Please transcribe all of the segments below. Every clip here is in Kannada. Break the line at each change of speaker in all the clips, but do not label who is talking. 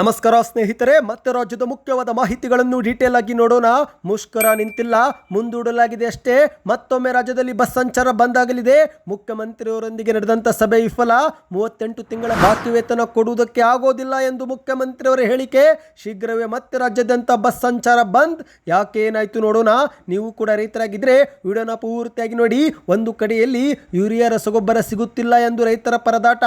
ನಮಸ್ಕಾರ ಸ್ನೇಹಿತರೆ, ಮತ್ತೆ ರಾಜ್ಯದ ಮುಖ್ಯವಾದ ಮಾಹಿತಿಗಳನ್ನು ಡೀಟೇಲ್ ಆಗಿ ನೋಡೋಣ. ಮುಷ್ಕರ ನಿಂತಿಲ್ಲ, ಮುಂದೂಡಲಾಗಿದೆ ಅಷ್ಟೇ. ಮತ್ತೊಮ್ಮೆ ರಾಜ್ಯದಲ್ಲಿ ಬಸ್ ಸಂಚಾರ ಬಂದಾಗಲಿದೆ ಮುಖ್ಯಮಂತ್ರಿಯವರೊಂದಿಗೆ ನಡೆದಂತ ಸಭೆ ವಿಫಲ. ಮೂವತ್ತೆಂಟು ತಿಂಗಳ ಬಾಕಿ ವೇತನ ಕೊಡುವುದಕ್ಕೆ ಆಗೋದಿಲ್ಲ ಎಂದು ಮುಖ್ಯಮಂತ್ರಿಯವರ ಹೇಳಿಕೆ. ಶೀಘ್ರವೇ ಮತ್ತೆ ರಾಜ್ಯಾದ್ಯಂತ ಬಸ್ ಸಂಚಾರ ಬಂದ್. ಯಾಕೆ ಏನಾಯಿತು ನೋಡೋಣ. ನೀವು ಕೂಡ ರೈತರಾಗಿದ್ರೆ ವಿಡಿಯೋನ ಪೂರ್ತಿಯಾಗಿ ನೋಡಿ. ಒಂದು ಕಡೆಯಲ್ಲಿ ಯೂರಿಯಾ ರಸಗೊಬ್ಬರ ಸಿಗುತ್ತಿಲ್ಲ ಎಂದು ರೈತರ ಪರದಾಟ.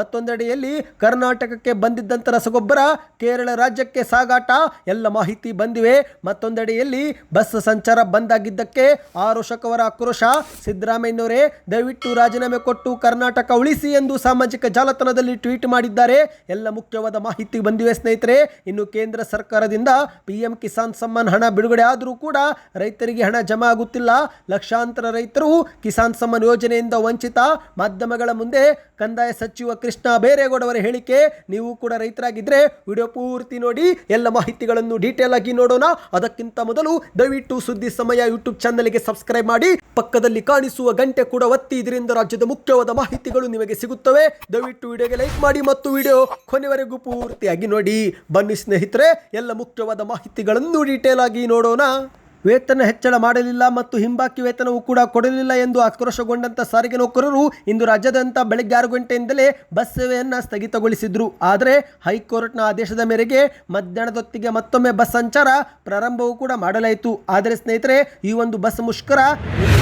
ಮತ್ತೊಂದೆಡೆಯಲ್ಲಿ ಕರ್ನಾಟಕಕ್ಕೆ ಬಂದಿದ್ದಂಥ ರಸಗೊಬ್ಬರ ಕೇರಳ ರಾಜ್ಯಕ್ಕೆ ಸಾಗಾಟ. ಎಲ್ಲ ಮಾಹಿತಿ ಬಂದಿವೆ. ಮತ್ತೊಂದೆಡೆಯಲ್ಲಿ ಬಸ್ ಸಂಚಾರ ಬಂದಾಗಿದ್ದಕ್ಕೆ ಆರೋಷಕವರ ಆಕ್ರೋಶ. ಸಿದ್ದರಾಮಯ್ಯನವರೇ, ದಯವಿಟ್ಟು ರಾಜೀನಾಮೆ ಕೊಟ್ಟು ಕರ್ನಾಟಕ ಉಳಿಸಿ ಎಂದು ಸಾಮಾಜಿಕ ಜಾಲತಾಣದಲ್ಲಿ ಟ್ವೀಟ್ ಮಾಡಿದ್ದಾರೆ. ಎಲ್ಲ ಮುಖ್ಯವಾದ ಮಾಹಿತಿ ಬಂದಿವೆ ಸ್ನೇಹಿತರೆ. ಇನ್ನು ಕೇಂದ್ರ ಸರ್ಕಾರದಿಂದ ಪಿಎಂ ಕಿಸಾನ್ ಸಮ್ಮಾನ್ ಹಣ ಬಿಡುಗಡೆ ಆದರೂ ಕೂಡ ರೈತರಿಗೆ ಹಣ ಜಮಾ ಆಗುತ್ತಿಲ್ಲ. ಲಕ್ಷಾಂತರ ರೈತರು ಕಿಸಾನ್ ಸಮ್ಮಾನ್ ಯೋಜನೆಯಿಂದ ವಂಚಿತ. ಮಾಧ್ಯಮಗಳ ಮುಂದೆ ಕಂದಾಯ ಸಚಿವ ಕೃಷ್ಣ ಬೇರೇಗೌಡ ಅವರ ಹೇಳಿಕೆ, ನೀವು ಕೂಡ ರೈತರಾಗಿದ್ದರೆ ವಿಡಿಯೋ ಪೂರ್ತಿ ನೋಡಿ, ಎಲ್ಲ ಮಾಹಿತಿಗಳನ್ನು ಡೀಟೇಲ್ ಆಗಿ ನೋಡೋಣ. ಅದಕ್ಕಿಂತ ಮೊದಲು ದಯವಿಟ್ಟು ಸುದ್ದಿ ಸಮಯ ಯೂಟ್ಯೂಬ್ ಚಾನಲ್ಗೆ ಸಬ್ಸ್ಕ್ರೈಬ್ ಮಾಡಿ. ಪಕ್ಕದಲ್ಲಿ ಕಾಣಿಸುವ ಗಂಟೆ ಕೂಡ ಒತ್ತಿ, ಇದರಿಂದ ರಾಜ್ಯದ ಮುಖ್ಯವಾದ ಮಾಹಿತಿಗಳು ನಿಮಗೆ ಸಿಗುತ್ತವೆ. ದಯವಿಟ್ಟು ವಿಡಿಯೋಗೆ ಲೈಕ್ ಮಾಡಿ ಮತ್ತು ವಿಡಿಯೋ ಕೊನೆವರೆಗೂ ಪೂರ್ತಿಯಾಗಿ ನೋಡಿ. ಬನ್ನಿ ಸ್ನೇಹಿತರೆ, ಎಲ್ಲ ಮುಖ್ಯವಾದ ಮಾಹಿತಿಗಳನ್ನು ಡೀಟೇಲ್ ಆಗಿ ನೋಡೋಣ. ವೇತನ ಹೆಚ್ಚಳ ಮಾಡಲಿಲ್ಲ ಮತ್ತು ಹಿಂಬಾಕಿ ವೇತನವೂ ಕೂಡ ಕೊಡಲಿಲ್ಲ ಎಂದು ಆಕ್ರೋಶಗೊಂಡಂಥ ಸಾರಿಗೆ ನೌಕರರು ಇಂದು ರಾಜ್ಯಾದ್ಯಂತ ಬೆಳಗ್ಗೆ ಆರು ಗಂಟೆಯಿಂದಲೇ ಬಸ್ ಸೇವೆಯನ್ನು ಸ್ಥಗಿತಗೊಳಿಸಿದ್ರು. ಆದರೆ ಹೈಕೋರ್ಟ್ನ ಆದೇಶದ ಮೇರೆಗೆ ಮಧ್ಯಾಹ್ನದೊತ್ತಿಗೆ ಮತ್ತೊಮ್ಮೆ ಬಸ್ ಸಂಚಾರ ಪ್ರಾರಂಭವೂ ಕೂಡ ಮಾಡಲಾಯಿತು. ಆದರೆ ಸ್ನೇಹಿತರೆ, ಈ ಒಂದು ಬಸ್ ಮುಷ್ಕರ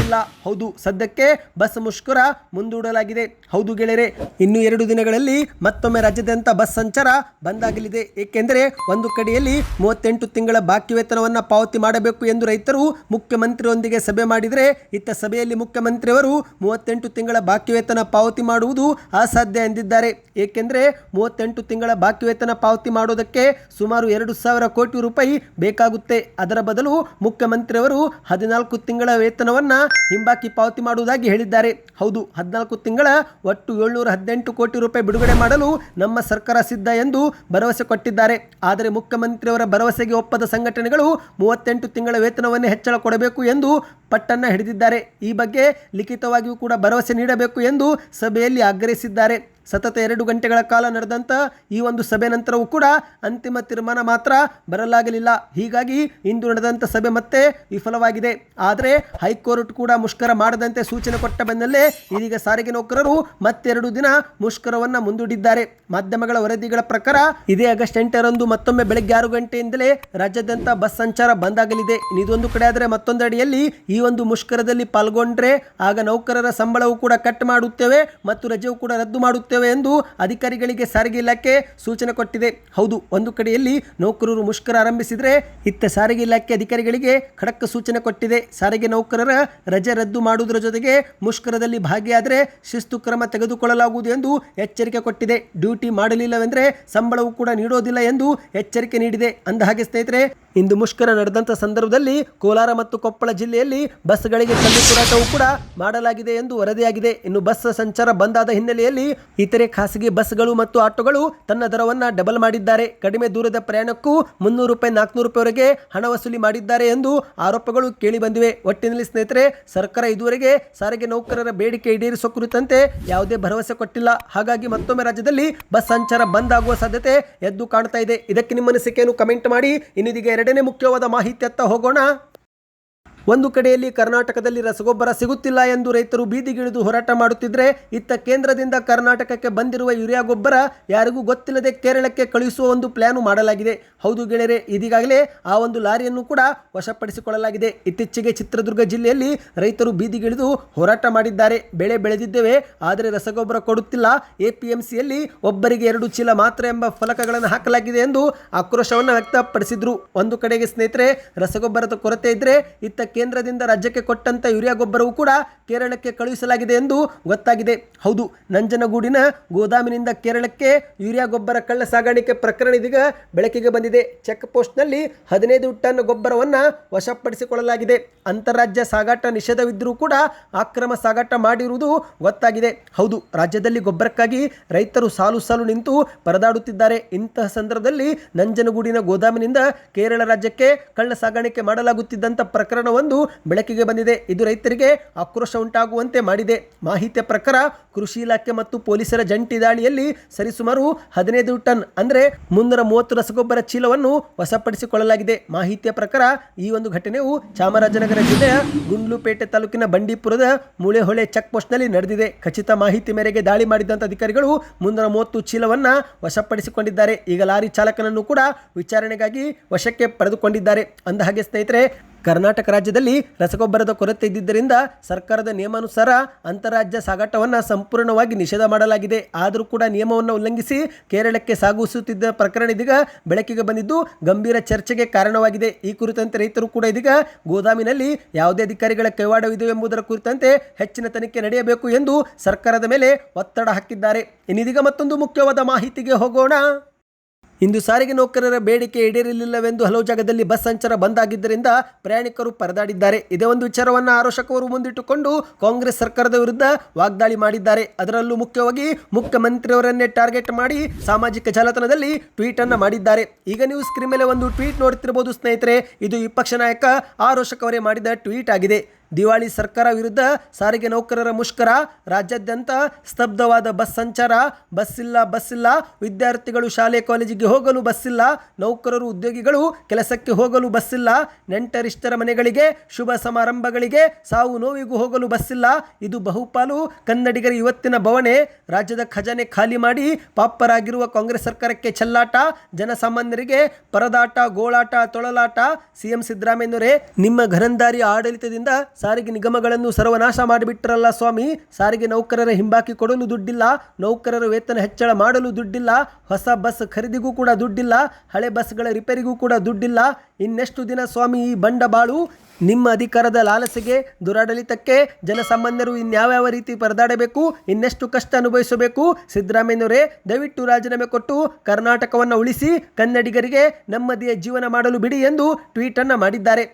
ಇಲ್ಲ. ಹೌದು, ಸದ್ಯಕ್ಕೆ ಬಸ್ ಮುಷ್ಕರ ಮುಂದೂಡಲಾಗಿದೆ. ಹೌದು ಗೆಳೆಯರೆ, ಇನ್ನು ಎರಡು ದಿನಗಳಲ್ಲಿ ಮತ್ತೊಮ್ಮೆ ರಾಜ್ಯಾದ್ಯಂತ ಬಸ್ ಸಂಚಾರ ಬಂದಾಗಲಿದೆ. ಏಕೆಂದರೆ ಒಂದು ಕಡೆಯಲ್ಲಿ ಮೂವತ್ತೆಂಟು ತಿಂಗಳ ಬಾಕಿ ವೇತನವನ್ನು ಪಾವತಿ ಮಾಡಬೇಕು ಎಂದು ರೈತರು ಮುಖ್ಯಮಂತ್ರಿಯೊಂದಿಗೆ ಸಭೆ ಮಾಡಿದರೆ ಇತ್ತ ಸಭೆಯಲ್ಲಿ ಮುಖ್ಯಮಂತ್ರಿಯವರು ಮೂವತ್ತೆಂಟು ತಿಂಗಳ ಬಾಕಿ ವೇತನ ಪಾವತಿ ಮಾಡುವುದು ಅಸಾಧ್ಯ ಎಂದಿದ್ದಾರೆ. ಏಕೆಂದರೆ ಮೂವತ್ತೆಂಟು ತಿಂಗಳ ಬಾಕಿ ವೇತನ ಪಾವತಿ ಮಾಡೋದಕ್ಕೆ ಸುಮಾರು ಎರಡು ಸಾವಿರ ಕೋಟಿ ರೂಪಾಯಿ ಬೇಕಾಗುತ್ತೆ. ಅದರ ಬದಲು ಮುಖ್ಯಮಂತ್ರಿಯವರು ಹದಿನಾಲ್ಕು ತಿಂಗಳ ವೇತನವನ್ನು ಹಿಂಬಾಕಿ ಪಾವತಿ ಮಾಡುವುದಾಗಿ ಹೇಳಿದ್ದಾರೆ. ಹೌದು, ಹದಿನಾಲ್ಕು ತಿಂಗಳ ಒಟ್ಟು ಏಳ್ನೂರ ಹದಿನೆಂಟು ಕೋಟಿ ರೂಪಾಯಿ ಬಿಡುಗಡೆ ಮಾಡಲು ನಮ್ಮ ಸರ್ಕಾರ ಸಿದ್ಧ ಎಂದು ಭರವಸೆ ಕೊಟ್ಟಿದ್ದಾರೆ. ಆದರೆ ಮುಖ್ಯಮಂತ್ರಿಯವರ ಭರವಸೆಗೆ ಒಪ್ಪದ ಸಂಘಟನೆಗಳು ಮೂವತ್ತೆಂಟು ತಿಂಗಳ ವೇತನವನ್ನೇ ಹೆಚ್ಚಳ ಕೊಡಬೇಕು ಎಂದು ಪಟ್ಟನ್ನ ಹಿಡಿದಿದ್ದಾರೆ. ಈ ಬಗ್ಗೆ ಲಿಖಿತವಾಗಿಯೂ ಕೂಡ ಭರವಸೆ ನೀಡಬೇಕು ಎಂದು ಸಭೆಯಲ್ಲಿ ಆಗ್ರಹಿಸಿದ್ದಾರೆ. ಸತತ ಎರಡು ಗಂಟೆಗಳ ಕಾಲ ನಡೆದಂಥ ಈ ಒಂದು ಸಭೆ ನಂತರವೂ ಕೂಡ ಅಂತಿಮ ತೀರ್ಮಾನ ಮಾತ್ರ ಬರಲಾಗಲಿಲ್ಲ. ಹೀಗಾಗಿ ಇಂದು ನಡೆದಂಥ ಸಭೆ ಮತ್ತೆ ವಿಫಲವಾಗಿದೆ. ಆದರೆ ಹೈಕೋರ್ಟ್ ಕೂಡ ಮುಷ್ಕರ ಮಾಡದಂತೆ ಸೂಚನೆ ಕೊಟ್ಟ ಬೆನ್ನಲ್ಲೇ ಇದೀಗ ಸಾರಿಗೆ ನೌಕರರು ಮತ್ತೆರಡು ದಿನ ಮುಷ್ಕರವನ್ನು ಮುಂದೂಡಿದ್ದಾರೆ. ಮಾಧ್ಯಮಗಳ ವರದಿಗಳ ಪ್ರಕಾರ ಇದೇ ಆಗಸ್ಟ್ ಎಂಟರಂದು ಮತ್ತೊಮ್ಮೆ ಬೆಳಗ್ಗೆ ಆರು ಗಂಟೆಯಿಂದಲೇ ರಾಜ್ಯಾದ್ಯಂತ ಬಸ್ ಸಂಚಾರ ಬಂದ್ ಆಗಲಿದೆ. ಇದೊಂದು ಕಡೆ ಆದರೆ ಮತ್ತೊಂದಡಿಯಲ್ಲಿ ಈ ಒಂದು ಮುಷ್ಕರದಲ್ಲಿ ಪಾಲ್ಗೊಂಡ್ರೆ ಆಗ ನೌಕರರ ಸಂಬಳವೂ ಕೂಡ ಕಟ್ ಮಾಡುತ್ತೇವೆ ಮತ್ತು ರಜೆಯೂ ಕೂಡ ರದ್ದು ಮಾಡುತ್ತೇವೆ. ಎಂದು ಅಧಿಕಾರಿಗಳಿಗೆ ಸಾರಿಗೆ ಇಲಾಖೆ ಸೂಚನೆ ಕೊಟ್ಟಿದೆ. ಹೌದು, ಒಂದು ಕಡೆಯಲ್ಲಿ ನೌಕರರು ಮುಷ್ಕರ ಆರಂಭಿಸಿದರೆ ಇತ್ತ ಸಾರಿಗೆ ಇಲಾಖೆ ಅಧಿಕಾರಿಗಳಿಗೆ ಖಡಕ್ ಸೂಚನೆ ಕೊಟ್ಟಿದೆ. ಸಾರಿಗೆ ನೌಕರರ ರಜೆ ರದ್ದು ಮಾಡುವುದರ ಜೊತೆಗೆ ಮುಷ್ಕರದಲ್ಲಿ ಭಾಗಿಯಾದರೆ ಶಿಸ್ತು ಕ್ರಮ ತೆಗೆದುಕೊಳ್ಳಲಾಗುವುದು ಎಂದು ಎಚ್ಚರಿಕೆ ಕೊಟ್ಟಿದೆ. ಡ್ಯೂಟಿ ಮಾಡಲಿಲ್ಲವೆಂದರೆ ಸಂಬಳವೂ ಕೂಡ ನೀಡೋದಿಲ್ಲ ಎಂದು ಎಚ್ಚರಿಕೆ ನೀಡಿದೆ. ಅಂದ ಹಾಗೆ ಸ್ನೇಹಿತರೆ ಇಂದು ಮುಷ್ಕರ ನಡೆದಂಥ ಸಂದರ್ಭದಲ್ಲಿ ಕೋಲಾರ ಮತ್ತು ಕೊಪ್ಪಳ ಜಿಲ್ಲೆಯಲ್ಲಿ ಬಸ್ಗಳಿಗೆ ಕಲ್ಲು ಕೂಡ ಮಾಡಲಾಗಿದೆ ಎಂದು ವರದಿಯಾಗಿದೆ. ಇನ್ನು ಬಸ್ ಸಂಚಾರ ಬಂದಾದ ಹಿನ್ನೆಲೆಯಲ್ಲಿ ಇತರೆ ಖಾಸಗಿ ಬಸ್ಗಳು ಮತ್ತು ಆಟೋಗಳು ತನ್ನ ದರವನ್ನು ಡಬಲ್ ಮಾಡಿದ್ದಾರೆ. ಕಡಿಮೆ ದೂರದ ಪ್ರಯಾಣಕ್ಕೂ ಮುನ್ನೂರು ರೂಪಾಯಿ, ನಾಲ್ಕುನೂರು ರೂಪಾಯಿವರೆಗೆ ಹಣ ವಸೂಲಿ ಮಾಡಿದ್ದಾರೆ ಎಂದು ಆರೋಪಗಳು ಕೇಳಿ ಬಂದಿವೆ. ಒಟ್ಟಿನಲ್ಲಿ ಸ್ನೇಹಿತರೆ, ಸರ್ಕಾರ ಇದುವರೆಗೆ ಸಾರಿಗೆ ನೌಕರರ ಬೇಡಿಕೆ ಈಡೇರಿಸುವ ಕುರಿತಂತೆ ಯಾವುದೇ ಭರವಸೆ ಕೊಟ್ಟಿಲ್ಲ. ಹಾಗಾಗಿ ಮತ್ತೊಮ್ಮೆ ರಾಜ್ಯದಲ್ಲಿ ಬಸ್ ಸಂಚಾರ ಬಂದ್ ಆಗುವ ಸಾಧ್ಯತೆ ಎದ್ದು ಕಾಣ್ತಾ ಇದೆ. ಇದಕ್ಕೆ ನಿಮ್ಮ ಅನಿಸಿಕೆಯನ್ನು ಕಮೆಂಟ್ ಮಾಡಿ. ಇನ್ನಿದೀಗ ಎರಡನೇ ಮುಖ್ಯವಾದ ಮಾಹಿತಿ ಅತ್ತ ಹೋಗೋಣ. ಒಂದು ಕಡೆಯಲ್ಲಿ ಕರ್ನಾಟಕದಲ್ಲಿ ರಸಗೊಬ್ಬರ ಸಿಗುತ್ತಿಲ್ಲ ಎಂದು ರೈತರು ಬೀದಿಗಿಳಿದು ಹೋರಾಟ ಮಾಡುತ್ತಿದ್ದರೆ ಇತ್ತ ಕೇಂದ್ರದಿಂದ ಕರ್ನಾಟಕಕ್ಕೆ ಬಂದಿರುವ ಯೂರಿಯಾ ಗೊಬ್ಬರ ಯಾರಿಗೂ ಗೊತ್ತಿಲ್ಲದೆ ಕೇರಳಕ್ಕೆ ಕಳುಹಿಸುವ ಒಂದು ಪ್ಲಾನು ಮಾಡಲಾಗಿದೆ. ಹೌದು ಗೆಳೆಯರೆ, ಇದೀಗಾಗಲೇ ಆ ಒಂದು ಲಾರಿಯನ್ನು ಕೂಡ ವಶಪಡಿಸಿಕೊಳ್ಳಲಾಗಿದೆ. ಇತ್ತೀಚೆಗೆ ಚಿತ್ರದುರ್ಗ ಜಿಲ್ಲೆಯಲ್ಲಿ ರೈತರು ಬೀದಿಗಿಳಿದು ಹೋರಾಟ ಮಾಡಿದ್ದಾರೆ. ಬೆಳೆ ಬೆಳೆದಿದ್ದೇವೆ, ಆದರೆ ರಸಗೊಬ್ಬರ ಕೊಡುತ್ತಿಲ್ಲ. ಎಪಿಎಂಸಿಯಲ್ಲಿ ಒಬ್ಬರಿಗೆ ಎರಡು ಚೀಲ ಮಾತ್ರ ಎಂಬ ಫಲಕಗಳನ್ನು ಹಾಕಲಾಗಿದೆ ಎಂದು ಆಕ್ರೋಶವನ್ನು ವ್ಯಕ್ತಪಡಿಸಿದರು. ಒಂದು ಕಡೆಗೆ ಸ್ನೇಹಿತರೆ, ರಸಗೊಬ್ಬರದ ಕೊರತೆ ಇದ್ದರೆ ಇತ್ತ ಕೇಂದ್ರದಿಂದ ರಾಜ್ಯಕ್ಕೆ ಕೊಟ್ಟಂತ ಯೂರಿಯಾ ಗೊಬ್ಬರವು ಕೂಡ ಕೇರಳಕ್ಕೆ ಕಳುಹಿಸಲಾಗಿದೆ ಎಂದು ಗೊತ್ತಾಗಿದೆ. ಹೌದು, ನಂಜನಗೂಡಿನ ಗೋದಾಮಿನಿಂದ ಕೇರಳಕ್ಕೆ ಯೂರಿಯಾ ಗೊಬ್ಬರ ಕಳ್ಳ ಸಾಗಾಣಿಕೆ ಪ್ರಕರಣ ಇದೀಗ ಬೆಳಕಿಗೆ ಬಂದಿದೆ. ಚೆಕ್ ಪೋಸ್ಟ್ನಲ್ಲಿ ಹದಿನೈದು ಟನ್ ಗೊಬ್ಬರವನ್ನು ವಶಪಡಿಸಿಕೊಳ್ಳಲಾಗಿದೆ. ಅಂತಾರಾಜ್ಯ ಸಾಗಾಟ ನಿಷೇಧವಿದ್ದರೂ ಕೂಡ ಅಕ್ರಮ ಸಾಗಾಟ ಮಾಡಿರುವುದು ಗೊತ್ತಾಗಿದೆ. ಹೌದು, ರಾಜ್ಯದಲ್ಲಿ ಗೊಬ್ಬರಕ್ಕಾಗಿ ರೈತರು ಸಾಲು ಸಾಲು ನಿಂತು ಪರದಾಡುತ್ತಿದ್ದಾರೆ. ಇಂತಹ ಸಂದರ್ಭದಲ್ಲಿ ನಂಜನಗೂಡಿನ ಗೋದಾಮಿನಿಂದ ಕೇರಳ ರಾಜ್ಯಕ್ಕೆ ಕಳ್ಳ ಸಾಗಾಣಿಕೆ ಮಾಡಲಾಗುತ್ತಿದ್ದಂಥ ಪ್ರಕರಣವನ್ನು ವಿಚಾರವೊಂದು ಬೆಳಕಿಗೆ ಬಂದಿದೆ. ಇದು ರೈತರಿಗೆ ಆಕ್ರೋಶ ಉಂಟಾಗುವಂತೆ ಮಾಡಿದೆ. ಮಾಹಿತಿಯ ಪ್ರಕಾರ ಕೃಷಿ ಇಲಾಖೆ ಮತ್ತು ಪೊಲೀಸರ ಜಂಟಿ ದಾಳಿಯಲ್ಲಿ ಸರಿಸುಮಾರು ಹದಿನೈದು ಟನ್ ಅಂದರೆ ಮುನ್ನೂರ ಮೂವತ್ತು ರಸಗೊಬ್ಬರ ಚೀಲವನ್ನು ವಶಪಡಿಸಿಕೊಳ್ಳಲಾಗಿದೆ. ಮಾಹಿತಿಯ ಪ್ರಕಾರ ಈ ಒಂದು ಘಟನೆಯು ಚಾಮರಾಜನಗರ ಜಿಲ್ಲೆಯ ಗುಂಡ್ಲುಪೇಟೆ ತಾಲೂಕಿನ ಬಂಡೀಪುರದ ಮೂಳೆಹೊಳೆ ಚೆಕ್ ಪೋಸ್ಟ್ನಲ್ಲಿ ನಡೆದಿದೆ. ಖಚಿತ ಮಾಹಿತಿ ಮೇರೆಗೆ ದಾಳಿ ಮಾಡಿದಂಥ ಅಧಿಕಾರಿಗಳು ಮುನ್ನೂರ ಮೂವತ್ತು ಚೀಲವನ್ನು ವಶಪಡಿಸಿಕೊಂಡಿದ್ದಾರೆ. ಈಗ ಲಾರಿ ಚಾಲಕನನ್ನು ಕೂಡ ವಿಚಾರಣೆಗಾಗಿ ವಶಕ್ಕೆ ಪಡೆದುಕೊಂಡಿದ್ದಾರೆ. ಅಂದ ಹಾಗೆ ಸ್ನೇಹಿತರೆ ಕರ್ನಾಟಕ ರಾಜ್ಯದಲ್ಲಿ ರಸಗೊಬ್ಬರದ ಕೊರತೆ ಇದ್ದಿದ್ದರಿಂದ ಸರ್ಕಾರದ ನಿಯಮಾನುಸಾರ ಅಂತಾರಾಜ್ಯ ಸಾಗಾಟವನ್ನು ಸಂಪೂರ್ಣವಾಗಿ ನಿಷೇಧ ಮಾಡಲಾಗಿದೆ. ಆದರೂ ಕೂಡ ನಿಯಮವನ್ನು ಉಲ್ಲಂಘಿಸಿ ಕೇರಳಕ್ಕೆ ಸಾಗಿಸುತ್ತಿದ್ದ ಪ್ರಕರಣ ಇದೀಗ ಬೆಳಕಿಗೆ ಬಂದಿದ್ದು ಗಂಭೀರ ಚರ್ಚೆಗೆ ಕಾರಣವಾಗಿದೆ. ಈ ಕುರಿತಂತೆ ರೈತರು ಕೂಡ ಇದೀಗ ಗೋದಾಮಿನಲ್ಲಿ ಯಾವುದೇ ಅಧಿಕಾರಿಗಳ ಕೈವಾಡವಿದೆ ಎಂಬುದರ ಕುರಿತಂತೆ ಹೆಚ್ಚಿನ ತನಿಖೆ ನಡೆಯಬೇಕು ಎಂದು ಸರ್ಕಾರದ ಮೇಲೆ ಒತ್ತಡ ಹಾಕಿದ್ದಾರೆ. ಇನ್ನಿದೀಗ ಮತ್ತೊಂದು ಮುಖ್ಯವಾದ ಮಾಹಿತಿಗೆ ಹೋಗೋಣ. ಇಂದು ಸಾರಿಗೆ ನೌಕರರ ಬೇಡಿಕೆ ಈಡೇರಲಿಲ್ಲವೆಂದು ಹಲವು ಜಾಗದಲ್ಲಿ ಬಸ್ ಸಂಚಾರ ಬಂದ್ ಆಗಿದ್ದರಿಂದ ಪ್ರಯಾಣಿಕರು ಪರದಾಡಿದ್ದಾರೆ. ಇದೇ ಒಂದು ವಿಚಾರವನ್ನು ಆರೋಷಕವರು ಮುಂದಿಟ್ಟುಕೊಂಡು ಕಾಂಗ್ರೆಸ್ ಸರ್ಕಾರದ ವಿರುದ್ಧ ವಾಗ್ದಾಳಿ ಮಾಡಿದ್ದಾರೆ. ಅದರಲ್ಲೂ ಮುಖ್ಯವಾಗಿ ಮುಖ್ಯಮಂತ್ರಿಯವರನ್ನೇ ಟಾರ್ಗೆಟ್ ಮಾಡಿ ಸಾಮಾಜಿಕ ಜಾಲತಾಣದಲ್ಲಿ ಟ್ವೀಟ್ ಅನ್ನು ಮಾಡಿದ್ದಾರೆ. ಈಗ ನೀವು ಸ್ಕ್ರೀನ್ ಮೇಲೆ ಒಂದು ಟ್ವೀಟ್ ನೋಡುತ್ತಿರಬಹುದು ಸ್ನೇಹಿತರೆ. ಇದು ವಿಪಕ್ಷ ನಾಯಕ ಆರೋಷಕ್ ಅವರೇ ಮಾಡಿದ ಟ್ವೀಟ್ ಆಗಿದೆ. ದಿವಾಳಿ ಸರ್ಕಾರ ವಿರುದ್ಧ ಸಾರಿಗೆ ನೌಕರರ ಮುಷ್ಕರ, ರಾಜ್ಯಾದ್ಯಂತ ಸ್ತಬ್ಧವಾದ ಬಸ್ ಸಂಚಾರ, ಬಸ್ ಇಲ್ಲ ಬಸ್ ಇಲ್ಲ, ವಿದ್ಯಾರ್ಥಿಗಳು ಶಾಲೆ ಕಾಲೇಜಿಗೆ ಹೋಗಲು ಬಸ್ ಇಲ್ಲ, ನೌಕರರು ಉದ್ಯೋಗಿಗಳು ಕೆಲಸಕ್ಕೆ ಹೋಗಲು ಬಸ್ ಇಲ್ಲ, ನೆಂಟರಿಷ್ಟರ ಮನೆಗಳಿಗೆ ಶುಭ ಸಮಾರಂಭಗಳಿಗೆ ಸಾವು ನೋವಿಗೂ ಹೋಗಲು ಬಸ್ ಇಲ್ಲ, ಇದು ಬಹುಪಾಲು ಕನ್ನಡಿಗರ ಇವತ್ತಿನ ಭವನೆ ರಾಜ್ಯದ ಖಜಾನೆ ಖಾಲಿ ಮಾಡಿ ಪಾಪ್ಪರಾಗಿರುವ ಕಾಂಗ್ರೆಸ್ ಸರ್ಕಾರಕ್ಕೆ ಚೆಲ್ಲಾಟ, ಜನಸಾಮಾನ್ಯರಿಗೆ ಪರದಾಟ, ಗೋಳಾಟ, ತೊಳಲಾಟ. ಸಿಎಂ ಸಿದ್ದರಾಮಯ್ಯನವರೇ, ನಿಮ್ಮ ಘನಂದಾರಿ ಆಡಳಿತದಿಂದ ಸಾರಿಗೆ ನಿಗಮಗಳನ್ನು ಸರ್ವನಾಶ ಮಾಡಿಬಿಟ್ರಲ್ಲ ಸ್ವಾಮಿ? ಸಾರಿಗೆ ನೌಕರರ ಹಿಂಬಾಕಿ ಕೊಡಲು ದುಡ್ಡಿಲ್ಲ, ನೌಕರರ ವೇತನ ಹೆಚ್ಚಳ ಮಾಡಲು ದುಡ್ಡಿಲ್ಲ, ಹೊಸ ಬಸ್ ಖರೀದಿಗೂ ಕೂಡ ದುಡ್ಡಿಲ್ಲ, ಹಳೆ ಬಸ್ಗಳ ರಿಪೇರಿಗೂ ಕೂಡ ದುಡ್ಡಿಲ್ಲ. ಇನ್ನೆಷ್ಟು ದಿನ ಸ್ವಾಮಿ ಈ ಬಂಡಬಾಳು ನಿಮ್ಮ ಅಧಿಕಾರದ ಲಾಲಸೆಗೆ, ದುರಾಡಳಿತಕ್ಕೆ ಜನಸಾಮಾನ್ಯರು ಇನ್ಯಾವ್ಯಾವ ರೀತಿ ಪರದಾಡಬೇಕು, ಇನ್ನೆಷ್ಟು ಕಷ್ಟ ಅನುಭವಿಸಬೇಕು? ಸಿದ್ದರಾಮಯ್ಯನವರೇ, ದಯವಿಟ್ಟು ರಾಜೀನಾಮೆ ಕೊಟ್ಟು ಕರ್ನಾಟಕವನ್ನು ಉಳಿಸಿ, ಕನ್ನಡಿಗರಿಗೆ ನೆಮ್ಮದಿಯ ಜೀವನ ಮಾಡಲು ಬಿಡಿ ಎಂದು ಟ್ವೀಟನ್ನು ಮಾಡಿದ್ದಾರೆ.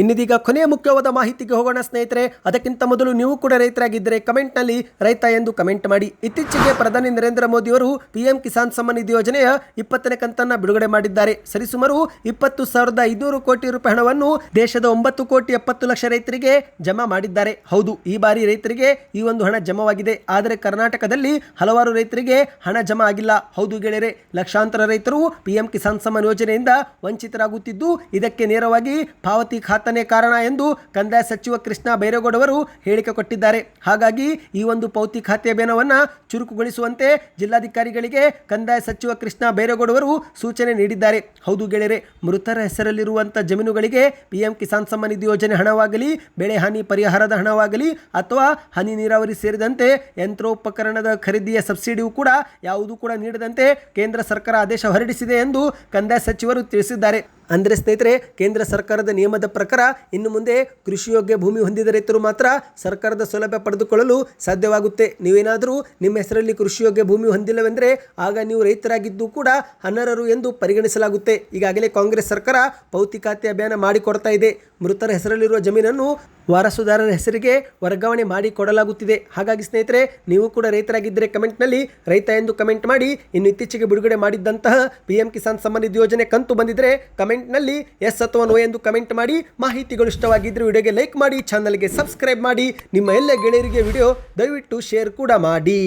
ಇನ್ನಿದೀಗ ಕೊನೆಯ ಮುಖ್ಯವಾದ ಮಾಹಿತಿಗೆ ಹೋಗೋಣ ಸ್ನೇಹಿತರೆ, ಅದಕ್ಕಿಂತ ಮೊದಲು ನೀವು ಕೂಡ ರೈತರಾಗಿದ್ದರೆ ಕಮೆಂಟ್ನಲ್ಲಿ ರೈತ ಎಂದು ಕಮೆಂಟ್ ಮಾಡಿ. ಇತ್ತೀಚೆಗೆ ಪ್ರಧಾನಿ ನರೇಂದ್ರ ಮೋದಿಯವರು ಪಿಎಂ ಕಿಸಾನ್ ಸಮ್ಮಾನ್ ನಿಧಿ ಯೋಜನೆಯ ಇಪ್ಪತ್ತನೇ ಕಂತನ್ನು ಬಿಡುಗಡೆ ಮಾಡಿದ್ದಾರೆ. ಸರಿಸುಮಾರು ಇಪ್ಪತ್ತು ಸಾವಿರದ ಐನೂರು ಕೋಟಿ ರೂಪಾಯಿ ಹಣವನ್ನು ದೇಶದ ಒಂಬತ್ತು ಕೋಟಿ ಎಪ್ಪತ್ತು ಲಕ್ಷ ರೈತರಿಗೆ ಜಮಾ ಮಾಡಿದ್ದಾರೆ. ಹೌದು, ಈ ಬಾರಿ ರೈತರಿಗೆ ಈ ಒಂದು ಹಣ ಜಮಾವಾಗಿದೆ. ಆದರೆ ಕರ್ನಾಟಕದಲ್ಲಿ ಹಲವಾರು ರೈತರಿಗೆ ಹಣ ಜಮಾ ಆಗಿಲ್ಲ. ಹೌದು ಗೆಳೆಯರೆ, ಲಕ್ಷಾಂತರ ರೈತರು ಪಿಎಂ ಕಿಸಾನ್ ಸಮ್ಮಾನ್ ಯೋಜನೆಯಿಂದ ವಂಚಿತರಾಗುತ್ತಿದ್ದು, ಇದಕ್ಕೆ ನೇರವಾಗಿ ಪಾವತಿ ಖಾತನೆ ಕಾರಣ ಎಂದು ಕಂದಾಯ ಸಚಿವ ಕೃಷ್ಣ ಬೈರೇಗೌಡವರು ಹೇಳಿಕೆ ಕೊಟ್ಟಿದ್ದಾರೆ. ಹಾಗಾಗಿ ಈ ಒಂದು ಪೌತಿ ಖಾತೆ ಅಭಿಯಾನವನ್ನು ಚುರುಕುಗೊಳಿಸುವಂತೆ ಜಿಲ್ಲಾಧಿಕಾರಿಗಳಿಗೆ ಕಂದಾಯ ಸಚಿವ ಕೃಷ್ಣ ಬೈರೇಗೌಡವರು ಸೂಚನೆ ನೀಡಿದ್ದಾರೆ. ಹೌದು ಗೆಳೆಯರೆ, ಮೃತರ ಹೆಸರಲ್ಲಿರುವಂಥ ಜಮೀನುಗಳಿಗೆ ಪಿಎಂ ಕಿಸಾನ್ ಸಮ್ಮಾನ್ ನಿಧಿ ಯೋಜನೆ ಹಣವಾಗಲಿ, ಬೆಳೆ ಹಾನಿ ಪರಿಹಾರದ ಹಣವಾಗಲಿ, ಅಥವಾ ಹನಿ ನೀರಾವರಿ ಸೇರಿದಂತೆ ಯಂತ್ರೋಪಕರಣದ ಖರೀದಿಯ ಸಬ್ಸಿಡಿಯೂ ಕೂಡ ಯಾವುದೂ ಕೂಡ ನೀಡದಂತೆ ಕೇಂದ್ರ ಸರ್ಕಾರ ಆದೇಶ ಹೊರಡಿಸಿದೆ ಎಂದು ಕಂದಾಯ ಸಚಿವರು ತಿಳಿಸಿದ್ದಾರೆ. ಅಂದರೆ ಸ್ನೇಹಿತರೆ, ಕೇಂದ್ರ ಸರ್ಕಾರದ ನಿಯಮದ ಪ್ರಕಾರ ಇನ್ನು ಮುಂದೆ ಕೃಷಿಯೋಗ್ಯ ಭೂಮಿ ಹೊಂದಿದ ರೈತರು ಮಾತ್ರ ಸರ್ಕಾರದ ಸೌಲಭ್ಯ ಪಡೆದುಕೊಳ್ಳಲು ಸಾಧ್ಯವಾಗುತ್ತೆ. ನೀವೇನಾದರೂ ನಿಮ್ಮ ಹೆಸರಲ್ಲಿ ಕೃಷಿಯೋಗ್ಯ ಭೂಮಿ ಹೊಂದಿಲ್ಲವೆಂದರೆ ಆಗ ನೀವು ರೈತರಾಗಿದ್ದು ಕೂಡ ಅನರ್ಹರು ಎಂದು ಪರಿಗಣಿಸಲಾಗುತ್ತೆ. ಈಗಾಗಲೇ ಕಾಂಗ್ರೆಸ್ ಸರ್ಕಾರ ಭೌತಿಕಾತಿ ಅಭಿಯಾನ ಮಾಡಿಕೊಡ್ತಾ ಇದೆ. ಮೃತರ ಹೆಸರಲ್ಲಿರುವ ಜಮೀನನ್ನು ವಾರಸುದಾರರ ಹೆಸರಿಗೆ ವರ್ಗಾವಣೆ ಮಾಡಿ ಕೊಡಲಾಗುತ್ತಿದೆ. ಹಾಗಾಗಿ ಸ್ನೇಹಿತರೆ, ನೀವು ಕೂಡ ರೈತರಾಗಿದ್ದರೆ ಕಮೆಂಟ್ನಲ್ಲಿ ರೈತ ಎಂದು ಕಮೆಂಟ್ ಮಾಡಿ. ಇನ್ನು ಇತ್ತೀಚೆಗೆ ಬಿಡುಗಡೆ ಮಾಡಿದ್ದಂತಹ ಪಿ ಎಂ ಕಿಸಾನ್ ನಿಧಿ ಯೋಜನೆ ಕಂತು ಬಂದಿದ್ದರೆ ಕಮೆಂಟ್ನಲ್ಲಿ ಎಸ್ ಅಥವಾ ನೋ ಎಂದು ಕಮೆಂಟ್ ಮಾಡಿ. ಮಾಹಿತಿಗಳು ಇಷ್ಟವಾಗಿದ್ದರೆ ವಿಡಿಯೋಗೆ ಲೈಕ್ ಮಾಡಿ, ಚಾನಲ್ಗೆ ಸಬ್ಸ್ಕ್ರೈಬ್ ಮಾಡಿ. ನಿಮ್ಮ ಎಲ್ಲ ಗೆಳೆಯರಿಗೆ ವಿಡಿಯೋ ದಯವಿಟ್ಟು ಶೇರ್ ಕೂಡ ಮಾಡಿ.